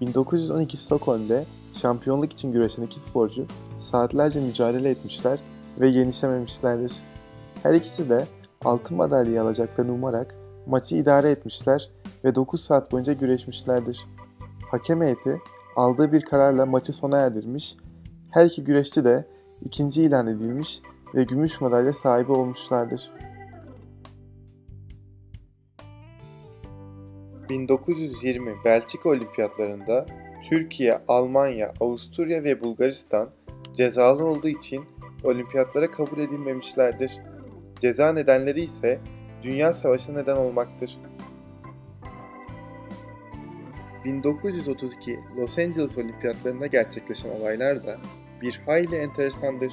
1912 Stockholm'de şampiyonluk için güreşen iki sporcu saatlerce mücadele etmişler ve yenişememişlerdir. Her ikisi de altın madalyayı alacaklarını umarak maçı idare etmişler ve 9 saat boyunca güreşmişlerdir. Hakem heyeti aldığı bir kararla maçı sona erdirmiş, her iki güreşçi de ikinci ilan edilmiş ve gümüş madalya sahibi olmuşlardır. 1920 Belçika Olimpiyatlarında Türkiye, Almanya, Avusturya ve Bulgaristan cezalı olduğu için olimpiyatlara kabul edilmemişlerdir. Ceza nedenleri ise Dünya Savaşı neden olmaktır. 1932 Los Angeles Olimpiyatlarında gerçekleşen olaylar da bir hayli enteresandır.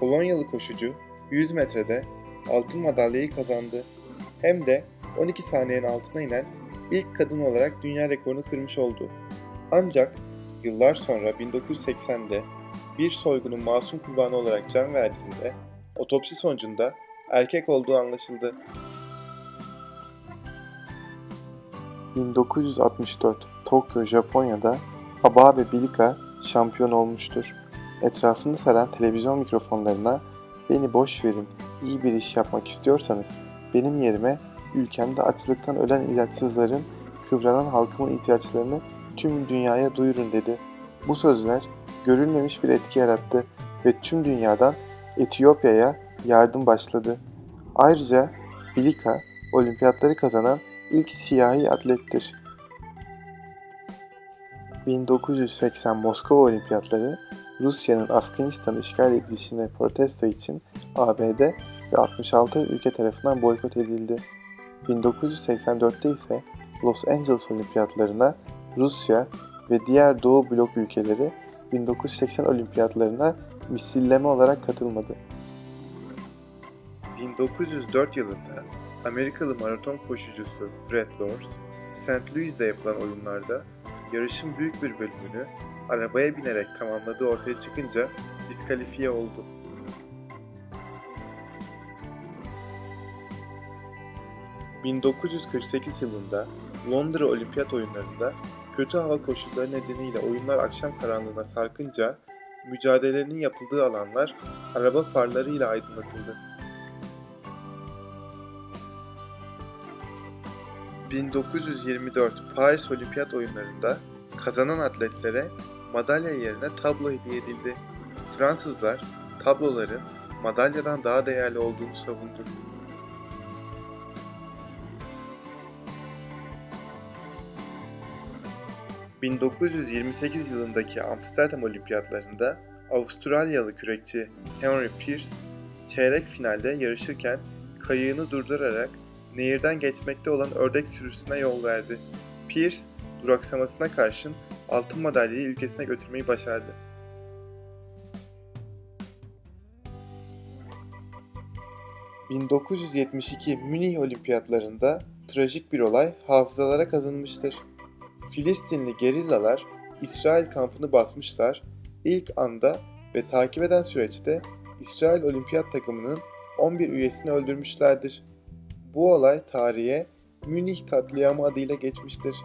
Polonyalı koşucu 100 metrede altın madalyayı kazandı. Hem de 12 saniyenin altına inen ilk kadın olarak dünya rekorunu kırmış oldu. Ancak yıllar sonra 1980'de bir soygunun masum kurbanı olarak can verdiğinde otopsi sonucunda erkek olduğu anlaşıldı. 1964 Tokyo, Japonya'da Ababe Bilika şampiyon olmuştur. Etrafını saran televizyon mikrofonlarına beni boş verin, iyi bir iş yapmak istiyorsanız benim yerime ülkemde açlıktan ölen ilaçsızların, kıvranan halkımın ihtiyaçlarını tüm dünyaya duyurun dedi. Bu sözler görülmemiş bir etki yarattı ve tüm dünyadan Etiyopya'ya yardım başladı. Ayrıca Bilika olimpiyatları kazanan ilk siyahi atlettir. 1980 Moskova Olimpiyatları Rusya'nın Afganistan'ı işgal edilişine protesto için ABD ve 66 ülke tarafından boykot edildi. 1984'te ise Los Angeles Olimpiyatlarına Rusya ve diğer Doğu blok ülkeleri 1980 olimpiyatlarına misilleme olarak katılmadı. 1904 yılında Amerikalı maraton koşucusu Fred Lors, St. Louis'de yapılan oyunlarda yarışın büyük bir bölümünü arabaya binerek tamamladığı ortaya çıkınca diskalifiye oldu. ...1948 yılında Londra Olimpiyat Oyunları'nda kötü hava koşulları nedeniyle oyunlar akşam karanlığına sarkınca mücadelenin yapıldığı alanlar araba farlarıyla aydınlatıldı. 1924 Paris Olimpiyat Oyunları'nda kazanan atletlere madalya yerine tablo hediye edildi. Fransızlar tabloların madalyadan daha değerli olduğunu savundu. ...1928 yılındaki Amsterdam Olimpiyatlarında Avustralyalı kürekçi Henry Pierce çeyrek finalde yarışırken kayığını durdurarak nehirden geçmekte olan ördek sürüsüne yol verdi. Pierce duraksamasına karşın altın madalyayı ülkesine götürmeyi başardı. ...1972 Münih Olimpiyatlarında trajik bir olay hafızalara kazınmıştır. Filistinli gerillalar İsrail kampını basmışlar, ilk anda ve takip eden süreçte İsrail Olimpiyat takımının 11 üyesini öldürmüşlerdir. Bu olay tarihe Münih katliamı adıyla geçmiştir.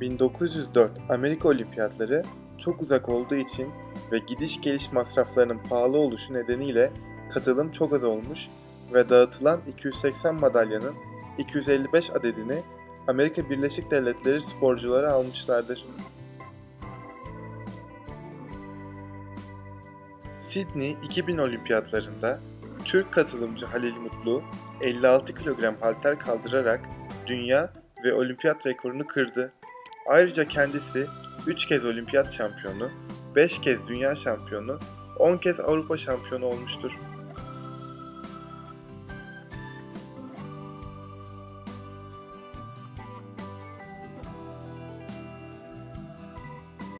1904 Amerika Olimpiyatları çok uzak olduğu için ve gidiş geliş masraflarının pahalı oluşu nedeniyle katılım çok az olmuş ve dağıtılan 280 madalyanın 255 adedini Amerika Birleşik Devletleri sporcuları almışlardır. Sydney 2000 Olimpiyatlarında Türk katılımcı Halil Mutlu 56 kilogram halter kaldırarak dünya ve olimpiyat rekorunu kırdı. Ayrıca kendisi 3 kez olimpiyat şampiyonu, 5 kez dünya şampiyonu, 10 kez Avrupa şampiyonu olmuştur.